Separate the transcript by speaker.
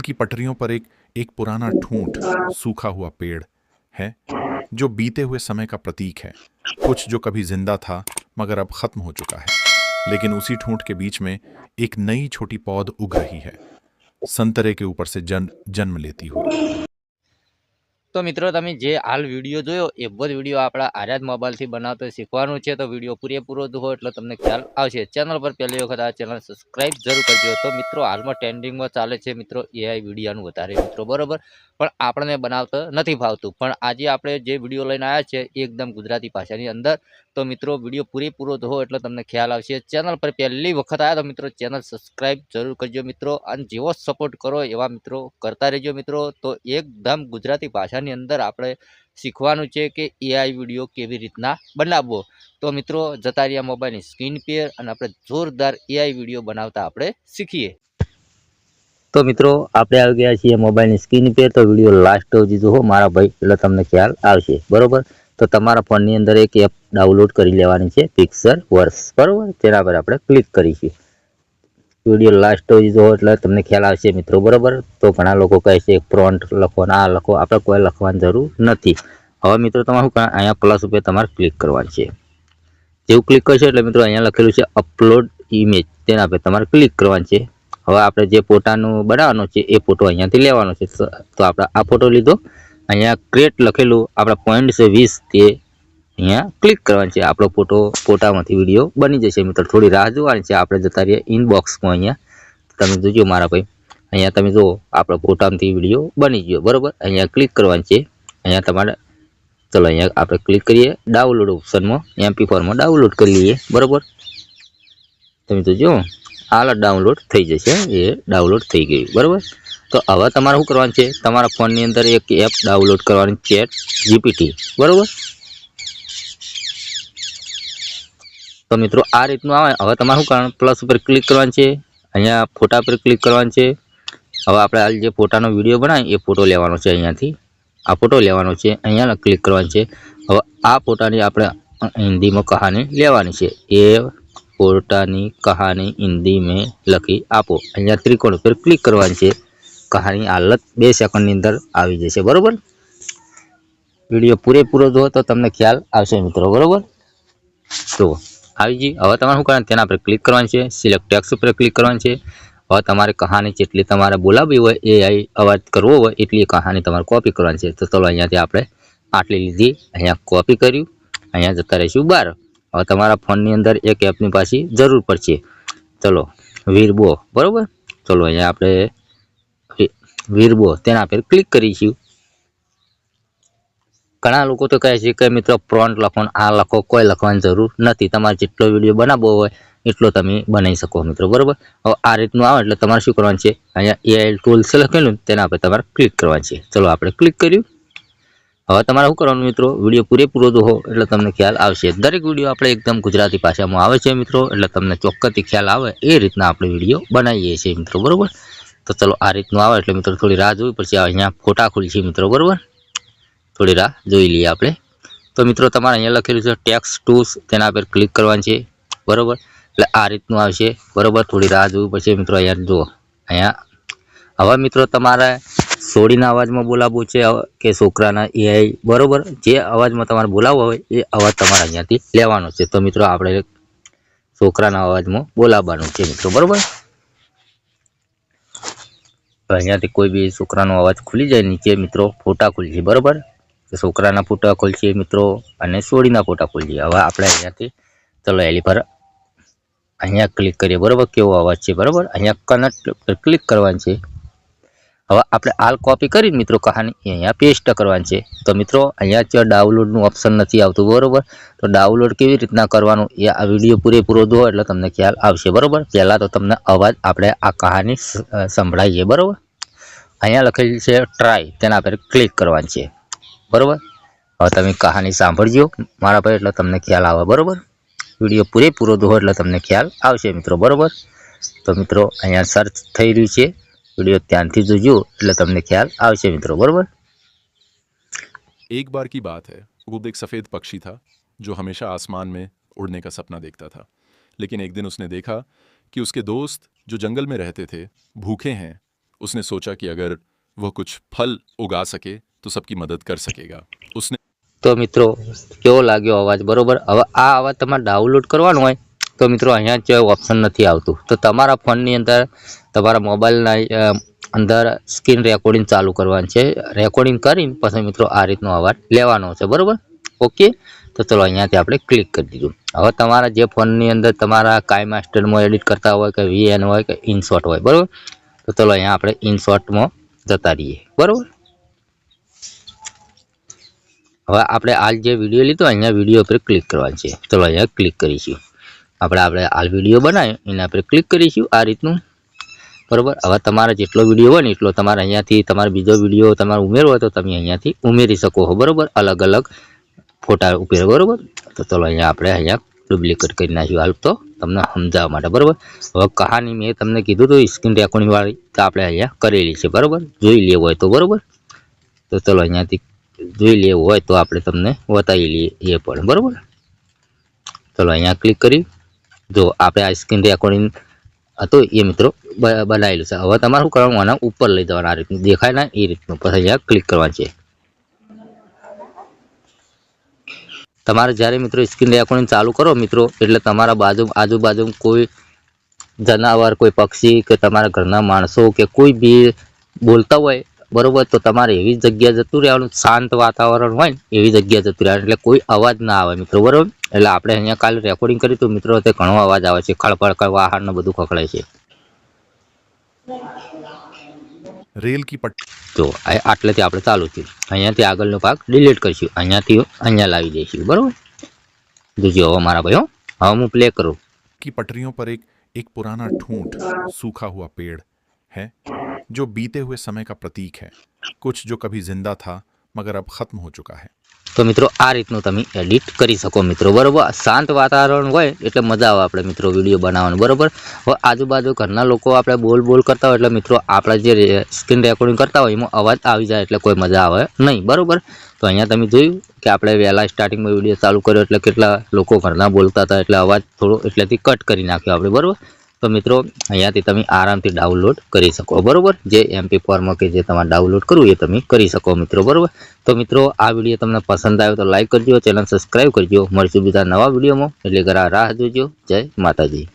Speaker 1: की पटरियों पर एक एक पुराना ठूंठ सूखा हुआ पेड़ है, जो बीते हुए समय का प्रतीक है। कुछ जो कभी ज़िंदा था, मगर अब खत्म हो चुका है। लेकिन उसी ठूंठ के बीच में एक नई छोटी पौध उग रही है। संतरे के ऊपर से जन, जन्म लेती हुई।
Speaker 2: તો મિત્રો, તમે જે હાલ વીડિયો જોયો, એ બધ વીડિયો આપણા આર્યાદ મોબાઈલથી બનાવતો શીખવાનું છે. તો વીડિયો પૂરેપૂરો જુઓ એટલે તમને ખ્યાલ આવશે. ચેનલ પર પહેલી વખત આ ચેનલ સબસ્ક્રાઈબ જરૂર કરજો. તો મિત્રો, હાલમાં ટ્રેન્ડિંગમાં ચાલે છે મિત્રો એઆઈ વિડીયાનું વધારે મિત્રો, બરોબર? પણ આપણને બનાવતો નથી ભાવતું. પણ આજે આપણે જે વીડિયો લઈને આવ્યા છે એ એકદમ ગુજરાતી ભાષાની અંદર. તો મિત્રો, વીડિયો પૂરેપૂરો જુઓ એટલે તમને ખ્યાલ આવશે. ચેનલ પર પહેલી વખત આવ્યા તો મિત્રો, ચેનલ સબસ્ક્રાઈબ જરૂર કરજો મિત્રો. અને જેવો સપોર્ટ કરો એવા મિત્રો કરતા રહેજો મિત્રો. તો એકદમ ગુજરાતી ભાષાની અંદર આપણે શીખવાનું છે કે એઆઈ વીડિયો કેવી રીતના બનાવવો. તો મિત્રો જતા રહ્યા મોબાઈલની સ્ક્રીન પર અને આપણે જોરદાર એઆઈ વીડિયો બનાવતા આપણે શીખીએ. તો મિત્રો, આપણે આવી ગયા છીએ મોબાઈલની સ્ક્રીન પર તો વીડિયો લાસ્ટ સુધી જુઓ મારા ભાઈ, એટલે તમને ખ્યાલ આવશે. બરોબર? તો તમારા ફોનની અંદર એક એપ ડાઉનલોડ કરી લેવાની છે પિક્સર વર્સ બરોબર? તેના પર આપણે ક્લિક કરીશું. વીડિયો લાસ્ટ સુધી જુઓ એટલે તમને ખ્યાલ આવશે મિત્રો, બરોબર? તો ઘણા લોકો કહે છે પ્રોન્ટ લખો આ લખો. આપણે કોઈ લખવાની જરૂર નથી. હવે મિત્રો, તમારું અહીંયા પ્લસ ઉપર તમારે ક્લિક કરવાનું છે. જેવું ક્લિક કરશો એટલે મિત્રો, અહીંયા લખેલું છે અપલોડ ઇમેજ તેના પર તમારે ક્લિક કરવાનું છે. હવે આપણે જે ફોટાનું બનાવવાનો છે, એ ફોટો અહીંયાથી લેવાનો છે. તો આપણે આ ફોટો લીધો. અહીંયા ક્રિએટ લખેલું, આપણા પોઈન્ટ છે વીસ, તે અહીંયા ક્લિક કરવાનું છે. આપણો ફોટો, ફોટામાંથી વીડિયો બની જશે. મિત્રો, થોડી રાહ જોવાની છે. આપણે જતા રહીએ ઇનબોક્સમાં અહીંયા. તમે જોજો મારા ભાઈ. અહીંયા તમે જુઓ, આપણો ફોટામાંથી વીડિયો બની ગયો. બરાબર? અહીંયા ક્લિક કરવાનું છે. અહીંયા તમારે, ચલો અહીંયા આપણે ક્લિક કરીએ. ડાઉનલોડ ઓપ્શનમાં એમપી ફોરમાં ડાઉનલોડ કરી લઈએ. બરાબર? તમે તો જોજો. હાલ ડાઉનલોડ થઈ જશે, એ ડાઉનલોડ થઈ ગયું, બરાબર? તો હવે તમારે શું કરવાનું છે? તમારા ફોનની અંદર એક એપ ડાઉનલોડ કરવાની ચેટ જીપીટી બરાબર? તો મિત્રો, આ રીતનું આવે. હવે તમારે શું કરવાનું? પ્લસ ઉપર ક્લિક કરવાનું છે. અહીંયા ફોટા પર ક્લિક કરવાનું છે. હવે આપણે હાલ જે ફોટાનો વીડિયો બનાવીએ, એ ફોટો લેવાનો છે અહીંયાથી. આ ફોટો લેવાનો છે અહીંયા ક્લિક કરવાનું છે. હવે આ ફોટાની આપણે હિન્દીમાં કહાની લેવાની છે. એ ફોટાની કહાની હિન્દી મેં લખી આપો. અહીંયા ત્રિકોણ ઉપર ક્લિક કરવાની છે. કહાની હાલત બે સેકન્ડની અંદર આવી જશે. બરાબર? વીડિયો પૂરેપૂરો જુઓ તો તમને ખ્યાલ આવશે મિત્રો. બરોબર? તો આવી ગઈ. હવે તમારે શું કરવાનું? તેના પર ક્લિક કરવાનું છે. સિલેક્ટ ટેક્સ ઉપર ક્લિક કરવાનું છે. હવે તમારે કહાની જેટલી તમારે બોલાવવી હોય એ અવાજ કરવો હોય, એટલી કહાની તમારે કોપી કરવાની છે. તો ચલો અહીંયાથી આપણે આટલી લીધી. અહીંયા કોપી કર્યું. અહીંયા જતા રહીશું. બાર. હવે તમારા ફોનની અંદર એક એપની પાછી જરૂર પડશે. ચલો વીરબો બરાબર? ચલો, અહીંયા આપણે વીરબો તેના પર ક્લિક કરીશું. ઘણા લોકો તો કહે છે કે મિત્રો પ્રોન્ટ લખો આ લખો, કોઈ લખવાની જરૂર નથી. તમારે જેટલો વીડિયો બનાવવો હોય, એટલો તમે બનાવી શકો મિત્રો, બરાબર? હવે આ રીતનું આવે એટલે તમારે શું કરવાનું છે? અહીંયા એઆઈ ટૂલ્સ લખેલું ને તેના પર તમારે ક્લિક કરવાનું છે. ચલો, આપણે ક્લિક કર્યું. હવે તમારે શું કરવાનું મિત્રો? વીડિયો પૂરેપૂરો જોવો, એટલે તમને ખ્યાલ આવશે. દરેક વીડિયો આપણે એકદમ ગુજરાતી ભાષામાં આવે છે મિત્રો, એટલે તમને ચોક્કસથી ખ્યાલ આવે એ રીતના આપણે વીડિયો બનાવીએ છીએ મિત્રો, બરોબર? તો ચલો આ રીતનું આવે, એટલે મિત્રો થોડી રાહ જોવી પડશે. અહીંયા ફોટા ખુલશે મિત્રો, બરોબર? થોડી રાહ જોઈ લઈએ આપણે. તો મિત્રો તમારે અહીંયા લખેલું છે ટેક્સ ટૂસ તેના પર ક્લિક કરવાનું છે, બરોબર? એટલે આ રીતનું આવશે, બરોબર? થોડી રાહ જોવી પડશે મિત્રો અહીંયા, જુઓ. અહીંયા. હવે મિત્રો તમારે સોડીના અવાજમાં બોલાવવું છે કે છોકરાના એઆઈ બરોબર? જે અવાજમાં તમારે બોલાવવો હોય, એ અવાજ તમારે અહીંયાથી લેવાનો છે. તો મિત્રો, આપણે છોકરાના અવાજમાં બોલાવવાનું છે મિત્રો, બરોબર? અહીંયાથી કોઈ બી છોકરાનો અવાજ ખુલી જાય, નીચે મિત્રો ફોટા ખુલશે, બરોબર? છોકરાના ફોટા ખુલશે મિત્રો, અને સોડીના ફોટા ખુલશે. હવે આપણે અહીંયાથી, ચલો એલી પર અહીંયા ક્લિક કરીએ, બરોબર? કેવો અવાજ છે, બરોબર? અહીંયા કનેક્ટ, ક્લિક કરવાનું છે. હવે આપણે હાલ કોપી કરીને મિત્રો કહાની અહીંયા પેસ્ટ કરવાની છે. તો મિત્રો, અહીંયા જ ડાઉનલોડનું ઓપ્શન નથી આવતું, બરાબર? તો ડાઉનલોડ કેવી રીતના કરવાનું એ આ વીડિયો પૂરેપૂરો દો એટલે તમને ખ્યાલ આવશે, બરોબર? પહેલાં તો તમને અવાજ આપણે આ કહાની સંભળાવીએ બરાબર? અહીંયા લખેલી છે ટ્રાય તેના પર ક્લિક કરવાની છે, બરાબર? હવે તમે કહાની સાંભળજો મારા પર એટલે તમને ખ્યાલ આવે, બરાબર? વીડિયો પૂરેપૂરો દો એટલે તમને ખ્યાલ આવશે મિત્રો, બરોબર? તો મિત્રો, અહીંયા સર્ચ થઈ રહ્યું છે. વિડીયો ધ્યાનથી જોજો એટલે તમને ખ્યાલ આવશે મિત્રો બરોબર
Speaker 1: एक बार की बात है खुद एक सफेद पक्षी था जो हमेशा आसमान में उड़ने का सपना देखता था लेकिन एक दिन उसने देखा कि उसके दोस्त जो जंगल में रहते थे भूखे हैं
Speaker 3: उसने सोचा कि अगर वह कुछ फल उगा सके तो सबकी मदद कर सकेगा उसने
Speaker 2: તો મિત્રો કેવો લાગ્યો અવાજ બરોબર હવે આ અવાજ તમારે ડાઉનલોડ કરવાનો હોય તો મિત્રો, અહીંયા જ ઓપ્શન નથી આવતું. તો તમારા ફોનની અંદર તમારા મોબાઈલના અંદર સ્ક્રીન રેકોર્ડિંગ ચાલુ કરવાનું છે. રેકોર્ડિંગ કરીને પછી મિત્રો આ રીતનો અવાજ લેવાનો છે. બરાબર? ઓકે તો ચલો, અહીંયાથી આપણે ક્લિક કરી દીધું. હવે તમારા જે ફોનની અંદર તમારા કાઈ માસ્ટરમાં એડિટ કરતા હોય કે વીએન હોય કે ઇનશોટ હોય, બરાબર? તો ચલો, અહીંયા આપણે ઇનશોટમાં જતા રહીએ. બરાબર? હવે આપણે આ જે વીડિયો લીધો, અહીંયા વીડિયો પર ક્લિક કરવાનું છે. ચલો, અહીંયા ક્લિક કરીશું. આપણે આપણે હાલ વીડિયો બનાવ્યો, એને આપણે ક્લિક કરીશું આ રીતનું. બરાબર? હવે તમારે જેટલો વીડિયો હોય ને એટલો તમારે અહીંયાથી તમારે બીજો વીડિયો તમારે ઉમેરવો હોય તો તમે અહીંયાથી ઉમેરી શકો છો બરાબર? અલગ અલગ ફોટા ઉમેરો બરાબર? તો ચલો અહીંયા આપણે અહીંયા ડુપ્લિકેટ કરી નાખ્યું હાલ તો તમને સમજાવવા માટે, બરાબર? હવે કહાની મેં તમને કીધું હતું સ્ક્રીન રેકોર્ડિંગવાળી તો આપણે અહીંયા કરેલી છે, બરાબર? જોઈ લેવું હોય તો, બરાબર? તો ચલો અહીંયાથી જોઈ લેવું હોય તો આપણે તમને બતાવી લઈએ એ પણ, બરાબર? ચલો અહીંયા ક્લિક કરી જો આપણે આ સ્ક્રીન રેકોર્ડિંગ હતું એ મિત્રો બનાવેલું છે. હવે તમારે શું કરવાનું? આના ઉપર લઈ જવાનું આ રીતનું. દેખાય ને એ રીતનું. પછી અહીંયા ક્લિક કરવાનું છે. તમારે જ્યારે મિત્રો સ્ક્રીન રેકોર્ડિંગ ચાલુ કરો મિત્રો, એટલે તમારા બાજુ, આજુબાજુ કોઈ જનાવર, કોઈ પક્ષી કે તમારા ઘરના માણસો કે કોઈ બી બોલતા હોય, બરોબર, તો તમારે એવી જગ્યા જતું રહેવાનું. શાંત વાતાવરણ હોય એવી જગ્યા જતું રહેવાનું. એટલે કોઈ અવાજ ના આવે મિત્રો, બરોબર? એટલે આપણે અહીંયા કાલે રેકોર્ડિંગ કર્યું તો મિત્રો તે ઘણો અવાજ આવે છે ખળખળ વાહન ને બધું ખખડાય છે
Speaker 1: रेल की पट
Speaker 2: તો આ આટલેથી આપણે ચાલુ થયું અહીંયાથી આગળનો ભાગ ડિલીટ કરીશું અહીંયાથી અહીંયા લાવી દઈશું બરોબર જોજો હવે મારા ભાઈઓ હવે હું પ્લે કરું
Speaker 1: की पटरियों पर एक एक पुराना ठूंठ सूखा हुआ पेड़ है जो बीते हुए समय का प्रतीक है कुछ जो कभी जिंदा था મગર અબ ખત્મ હો ચુકા હૈ.
Speaker 2: તો મિત્રો, આ રીતનું તમે એડિટ કરી શકો. મિત્રો, બરાબર? શાંત વાતાવરણ હોય એટલે મજા આવે આપણે મિત્રો વીડિયો બનાવવાનું, બરાબર? હવે આજુબાજુ ઘરના લોકો આપણે બોલ બોલ કરતા હોય એટલે મિત્રો, આપણે જે સ્ક્રીન રેકોર્ડિંગ કરતા હોય એમાં અવાજ આવી જાય એટલે કોઈ મજા આવે નહીં, બરાબર? તો અહીંયા તમે જોયું કે આપણે વહેલા સ્ટાર્ટિંગમાં વીડિયો ચાલુ કર્યો એટલે કેટલા લોકો ઘરના બોલતા હતા એટલે અવાજ થોડો એટલેથી કટ કરી નાખ્યો આપણે, બરાબર? તો મિત્રો, અહીંયાથી તમે આરામથી ડાઉનલોડ કરી શકો, બરાબર? જે એમપી ફોર્મમાં કે જે તમારે ડાઉનલોડ કરવું એ તમે કરી શકો મિત્રો, બરોબર? તો મિત્રો, આ વીડિયો તમને પસંદ આવ્યો તો લાઈક કરજો, ચેનલ સબસ્ક્રાઈબ કરજો. મળશું બીજા નવા વિડીયોમાં. એટલે ઘરા રાહ જોજો. જય માતાજી.